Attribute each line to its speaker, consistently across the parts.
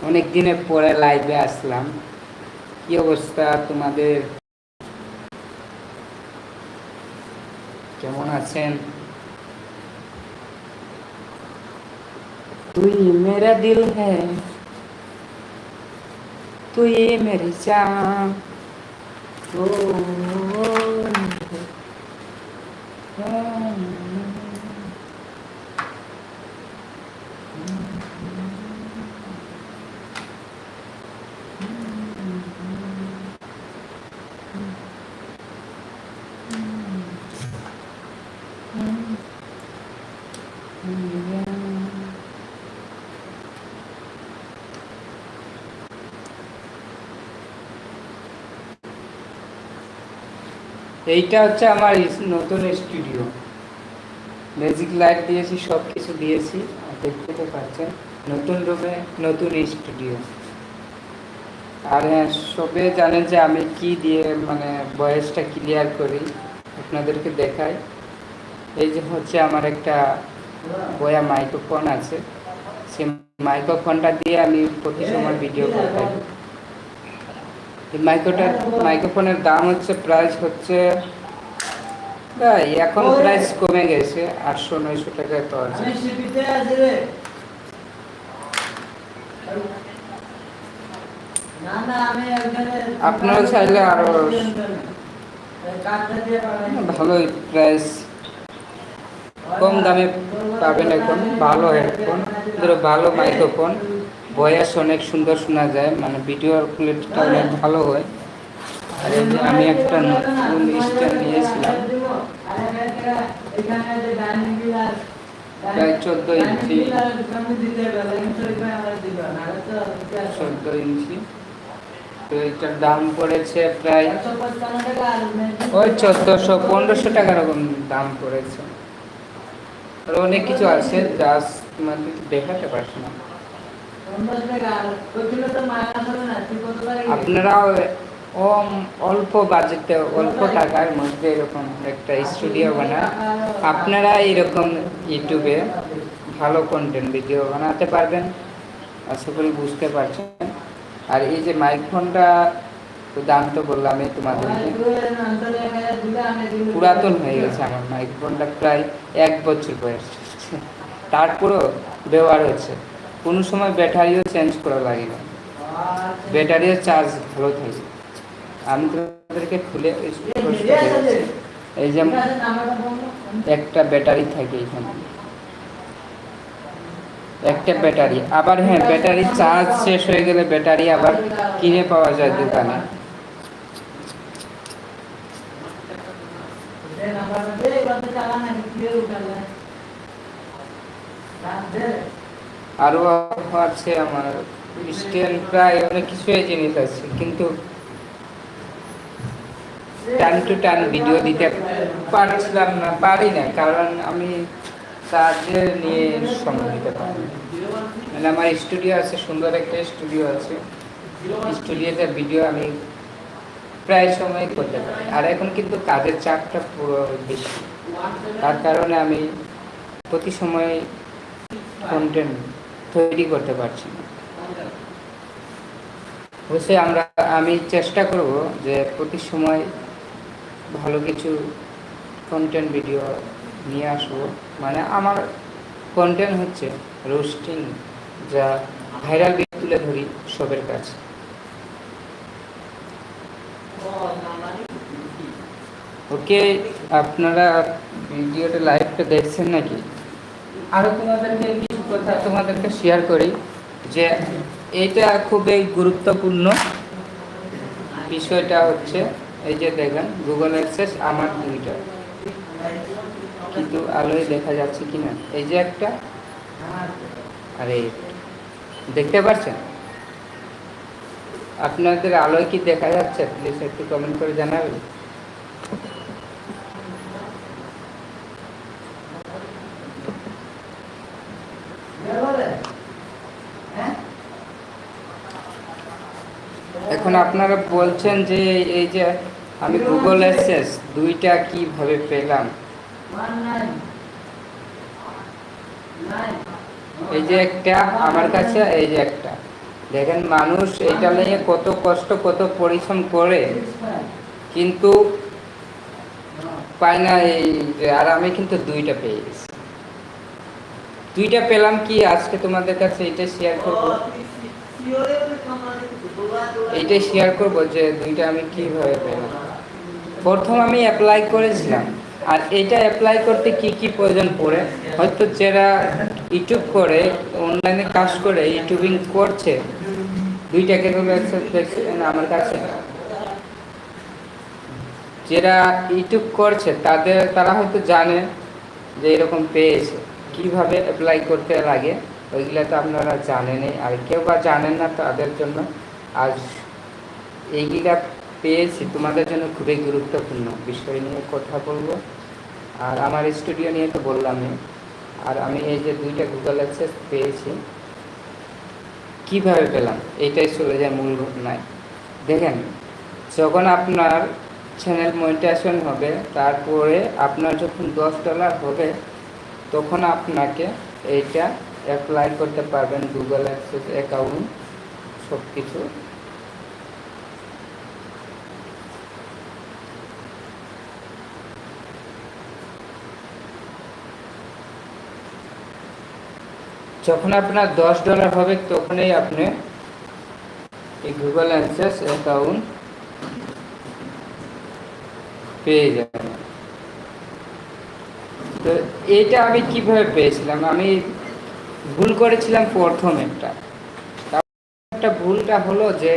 Speaker 1: অনেক দিনের পরে লাইভে আসলাম কি অবস্থা তোমাদের কেমন আছেন তুই মেরা দিল হ্যাঁ তুই মেরি চান ও এইটা হচ্ছে আমার নতুন স্টুডিও। ম্যাজিক লাইট দিয়েছি সব কিছু দিয়েছি দেখতে তো পাচ্ছেন, নতুন রুমে নতুন স্টুডিও। আর হ্যাঁ সবে জানেন যে আমি কি দিয়ে মানে ভয়েসটা ক্লিয়ার করি, আপনাদেরকে দেখাই। এই যে হচ্ছে আমার একটা বয়া মাইক্রোফোন আছে। সে মাইক্রোফোনটা দিয়ে আমি প্রতি সময় ভিডিও করে থাকি মাইক্রোটার, মাইক্রোফোনের দাম হচ্ছে প্রাইস হচ্ছে, ভাই, এখন প্রাইস কমে গেছে, আটশো, নয়শো টাকায়
Speaker 2: শিপিতে আছি
Speaker 1: আপনারা চাইলে আরো- ভালোই প্রাইস কম দামে পাবেন এখন, ভালো হেডফোন, ধরো ভালো মাইক্রোফোন। ভয়েস অনেক সুন্দর শোনা যায় মানে ভিডিওর কোয়ালিটিটা অনেক ভালো হয়। আর যে আমি একটা নতুন স্ট্যান্ড নিয়েছিলাম।
Speaker 2: যে
Speaker 1: প্রায় 14 ইঞ্চি। চোদ্দ ইঞ্চি। তো এটার দাম পড়েছে প্রায় ওই চোদ্দোশো, পনেরোশো টাকা রকম দাম পড়েছে। আর অনেক কিছু আছে জাস্ট তোমাদের দেখাতে পারছি না। কম অল্প বাজেটে অল্প টাকার মধ্যে এরকম একটা স্টুডিও বানান। আপনারা এরকম ইউটিউবে ভালো কন্টেন্ট ভিডিও বানাতে পারবেন। আশা করি বুঝতে পারছেন। আর এই যে মাইক্রোফোনটা দাম তো বললামই তোমাদেরকে পুরাতন হয়ে গেছে আমার মাইক্রোফোনটা প্রায় এক বছর বয়স। তারপরেও ব্যবহার হচ্ছে। কোনো সময় ব্যাটারিও চেঞ্জ করা লাগে না। ব্যাটারিও চার্জ ভালো থাকে। আমি তোমাদেরকে খুলে এই যে একটা ব্যাটারি থাকে এখানে। একটা ব্যাটারি। আবার হ্যাঁ ব্যাটারি চার্জ শেষ হয়ে গেলে ব্যাটারি আবার কিনে পাওয়া যায় দোকানে। আরও আছে আমার। স্ট্যান্ড প্রায় অনেক কিছুই জিনিস আছে, কিন্তু টাইম টু টাইম ভিডিও দিতে পারছিলাম না, পারি না, কারণ আমি চার্জে নিয়ে সময় দিতে পারি মানে আমার স্টুডিও আছে, সুন্দর একটা স্টুডিও আছে। স্টুডিওতে ভিডিও আমি প্রায় সময় করতে পারি। আর এখন কিন্তু কাজের চাপটা পুরো বেশি। তার কারণে আমি প্রতি সময় কন্টেন্ট তৈরি করতে পারছি অবশ্যই আমরা, আমি চেষ্টা করব যে প্রতি সময় ভালো কিছু কন্টেন্ট ভিডিও নিয়ে আসব। মানে আমার কন্টেন্ট হচ্ছে রোস্টিং যা ভাইরাল ভিডিও তুলে ধরি সবের কাছে। ওকে, আপনারা ভিডিওটা লাইভটা দেখছেন নাকি? আরও তোমাদেরকে কথা তোমাদেরকে শেয়ার করি যে এইটা খুবই গুরুত্বপূর্ণ। বিষয়টা হচ্ছে, এই যে দেখেন গুগল অ্যাক্সেস আমার দুইটা। কিন্তু আলোয় দেখা যাচ্ছে কি না? এই যে একটা, আর, দেখতে পাচ্ছেন? আপনাদের আলোয় কি দেখা যাচ্ছে? প্লিজ একটু কমেন্ট করে জানাবেন। এখন আপনারা বলছেন যে এই যে আমি গুগল অ্যাক্সেস দুইটা কীভাবে পেলাম? এই যে একটা আমার কাছে, এই যে একটা। দেখেন, মানুষ এটা নিয়ে কত কষ্ট, কত পরিশ্রম করে, কিন্তু পায় না এই আর আমি কিন্তু দুইটা পেয়ে গেছি। দুইটা পেলাম কি? আজকে তোমাদের কাছে এটা শেয়ার করব। এইটা শেয়ার করব যে দুইটা আমি কীভাবে পেলাম। প্রথম আমি অ্যাপ্লাই করেছিলাম। আর এটা অ্যাপ্লাই করতে কি কি প্রয়োজন পড়ে? হয়তো যারা ইউটিউব করে অনলাইনে কাজ করে ইউটিউবিং করছে, দুইটা কেবল আমার কাছে যারা ইউটিউব করছে, তাদের, তারা হয়তো জানে যে এরকম পেয়েছে। কীভাবে অ্যাপ্লাই করতে লাগে, ওইগুলো তো আপনারা জানেনই। আর কেউ বা জানেন না তাদের জন্য। আজ এইগুলা পেয়েছি, তোমাদের জন্য খুবই গুরুত্বপূর্ণ। বিষয় নিয়ে কথা বলব। আর আমার স্টুডিও নিয়ে তো বললামই আর আমি এই যে দুইটা গুগল অ্যাক্সেস পেয়েছি, কীভাবে পেলাম? এইটাই চলে যায় মূল ঘটনায়। দেখেন, যখন আপনার চ্যানেল মনিটাইজেশন হবে, তারপরে আপনার যখন দশ ডলার হবে, তখন আপনাকে এইটা অ্যাপ্লাই করতে পারবেন গুগল অ্যাক্সেস অ্যাকাউন্ট সব কিছু যখন আপনার দশ ডলার হবে, তখনই আপনি এই গুগল অ্যাক্সেস অ্যাকাউন্ট পেয়ে যাবেন। তো এটা আমি কীভাবে পেয়েছিলাম? আমি ভুল করেছিলাম প্রথম একটা। একটা ভুলটা হলো যে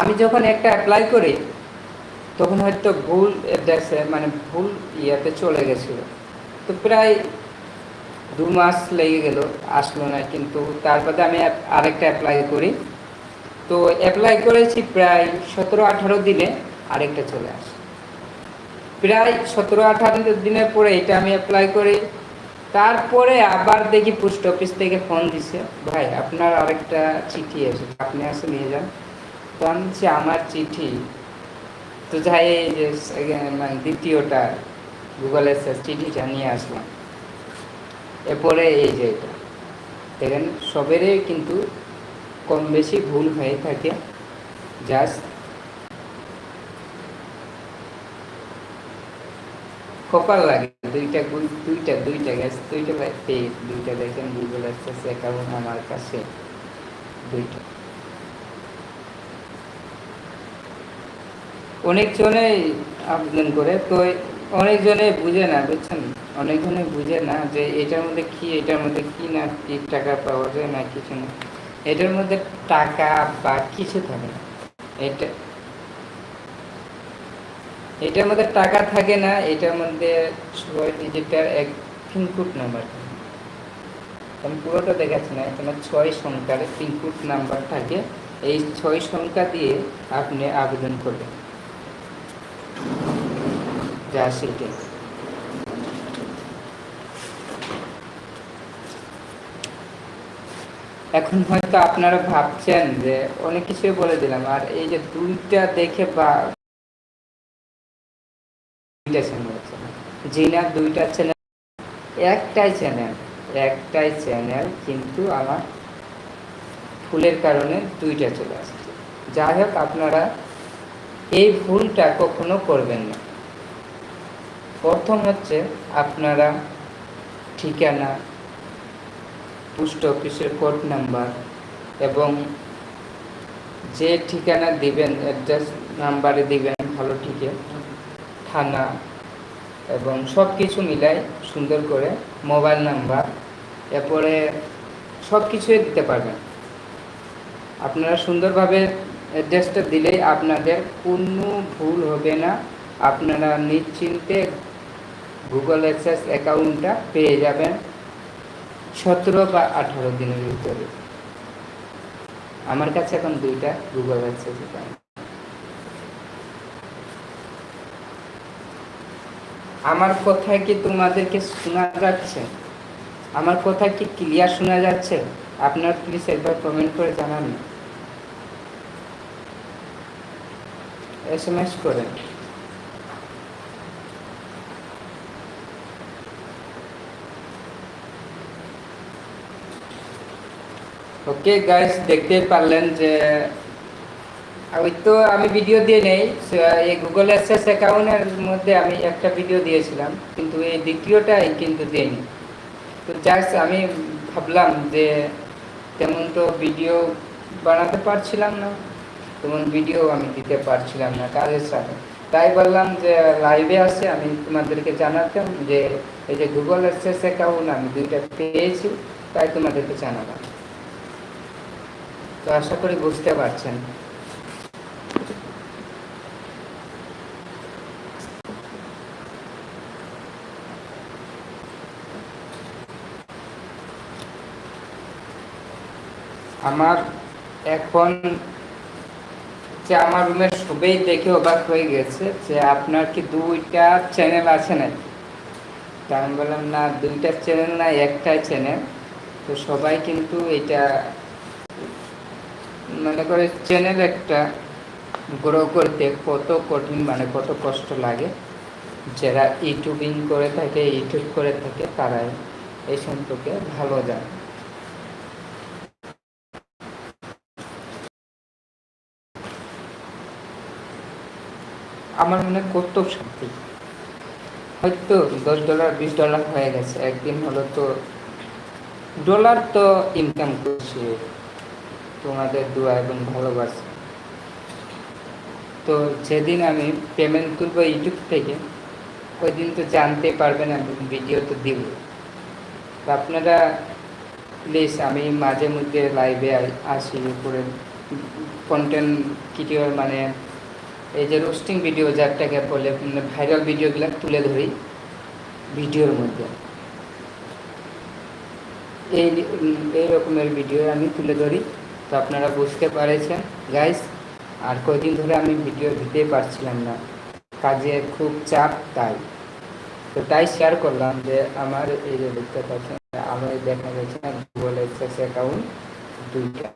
Speaker 1: আমি যখন একটা অ্যাপ্লাই করি, তখন হয়তো ভুল অ্যাড্রেসে মানে ভুল ইয়েতে চলে গেছিল। তো প্রায় দু মাস লেগে গেল, আসলো না, কিন্তু তারপরে আমি আরেকটা অ্যাপ্লাই করি। তো অ্যাপ্লাই করেছি প্রায় সতেরো আঠারো দিনে, আরেকটা চলে আসে। প্রায় সতেরো আঠারো দিনের পরে এটা আমি অ্যাপ্লাই করি। তারপরে আবার দেখি পোস্ট অফিস থেকে ফোন দিছে। ভাই আপনার আরেকটা চিঠি এসেছে আপনি আসে নিয়ে যান। আমি বলছি, আমার চিঠি। তো যাই এই যে মানে দ্বিতীয়টা গুগল চিঠিটা নিয়ে আসলাম। এরপরে এই যে এটা। দেখেন সবেরই কিন্তু কম বেশি ভুল হয়ে থাকে। জাস্ট কপাল লাগে। দুইটা গু- দুইটা দুইটা গ্যাস, দুইটা পেজ দুইটা দেখেন গুগল অ্যাক্সেস অ্যাকাউন্ট আমার কাছে? দুইটা। অনেকজনে আবেদন করে, তো অনেকজনে বুঝে না, বুঝছেন? অনেকজনে বুঝে না যে এটার মধ্যে কি, এটার মধ্যে কি না, কি টাকা পাওয়া যায় না, কিছু না। এটার মধ্যে টাকা বা কিছু থাকে না। এটা এটার মধ্যে টাকা থাকে না এটার মধ্যে ছয় এক পিনকোড নাম্বার আমি পুরোটা দেখাচ্ছি না এখানে ছয় সংখ্যার পিনকোড নাম্বার থাকে। এই ছয় সংখ্যা দিয়ে আপনি আবেদন করবেন। যা সেটাই। এখন হয়তো আপনারা ভাবছেন যে অনেক কিছুই বলে দিলাম, আর এই যে দুইটা দেখে বা দুইটা চ্যানেল আছে। জি না দুইটা চ্যানেল একটাই চ্যানেল একটাই চ্যানেল কিন্তু আমার ভুলের কারণে দুইটা চলে আসছে। যাই হোক, আপনারা এই ভুলটা কখনো করবেন না। প্রথম হচ্ছে আপনারা ঠিকানা, পোস্ট অফিসের কোড নাম্বার এবং যে ঠিকানা দিবেন অ্যাড্রেস নাম্বারে দিবেন ভালো ঠিকে। থানা এবং সব কিছু মিলাই সুন্দর করে মোবাইল নাম্বার, এরপরে সব কিছুই দিতে পারবেন। আপনারা সুন্দরভাবে অ্যাড্রেসটা দিলেই আপনাদের কোনো ভুল হবে না। আপনারা নিশ্চিন্তে গুগল অ্যাক্সেস অ্যাকাউন্টটা পেয়ে যাবেন সতেরো বা আঠারো দিনের ভিতরে। আমার কাছে এখন দুইটা গুগল অ্যাক্সেস অ্যাকাউন্ট আমার কথা কি তোমাদেরকে শোনা যাচ্ছে? আমার কথা কি ক্লিয়ার শোনা যাচ্ছে? আপনার প্লিজ একবার কমেন্ট করে জানান। এস এম এস করেন। ওকে গাইস দেখতে পারলেন যে ওই তো, আমি ভিডিও দিয়ে নেই। এই গুগল অ্যাক্সেস অ্যাকাউন্টের মধ্যে আমি একটা ভিডিও দিয়েছিলাম, কিন্তু এই দ্বিতীয়টাই কিন্তু দিইনি। তো জাস্ট আমি ভাবলাম যে তেমন তো ভিডিও বানাতে পারছিলাম না, তেমন ভিডিও আমি দিতে পারছিলাম না কাজের সাথে। তাই বললাম যে লাইভে আসে আমি তোমাদেরকে জানাতাম যে, এই যে গুগল অ্যাক্সেস অ্যাকাউন্ট আমি দুইটা পেয়েছি, তাই তোমাদেরকে জানালাম। তো আশা করি বুঝতে পারছেন। আমার এখন যে আমার রুমের সবাই দেখে অবাক হয়ে গেছে যে আপনার কি দুইটা চ্যানেল আছে নাকি? তা আমি বললাম, না, দুইটা চ্যানেল না, একটাই চ্যানেল তো সবাই কিন্তু এটা মনে করে চ্যানেল একটা গ্রো করতে কত কঠিন মানে কত কষ্ট লাগে। যারা ইউটিউবিং করে থাকে ইউটিউব করে থাকে, তারাই এই সম্পর্কে ভালো জানে। আমার মনে কত শান্তি। হয়তো দশ ডলার, বিশ ডলার হয়ে গেছে, একদিন হলো তো ডলার তো ইনকাম করছি, তোমাদের দোয়া এবং ভালোবাসা। তো যেদিন আমি পেমেন্ট তুলবো ইউটিউব থেকে ওই দিন তো জানতে পারবেন আমি ভিডিও তো দিব। আপনারা প্লিজ আমি মাঝে মধ্যে লাইভে আসি, উপরে কন্টেন্ট ক্রিয়েটর মানে এই যে রোস্টিং ভিডিও যারটাকে বলে ভাইরাল ভিডিওগুলো তুলে ধরি ভিডিওর মধ্যে। এই এই রকমের ভিডিও আমি তুলে ধরি, তো আপনারা বুঝতে পারেছেন। গাইস আর কয়দিন ধরে আমি ভিডিও দিতে পারছিলাম না। কাজে খুব চাপ, তাই। তো তাই শেয়ার করলাম যে আমার এই যে দেখতে পাচ্ছেন আমার দেখা গেছে গুগল অ্যাক্সেস অ্যাকাউন্ট দুইটা।